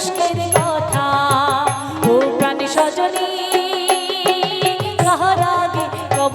দুষ্টের কথা। ও প্রাণী সজনী কাহার আগে কব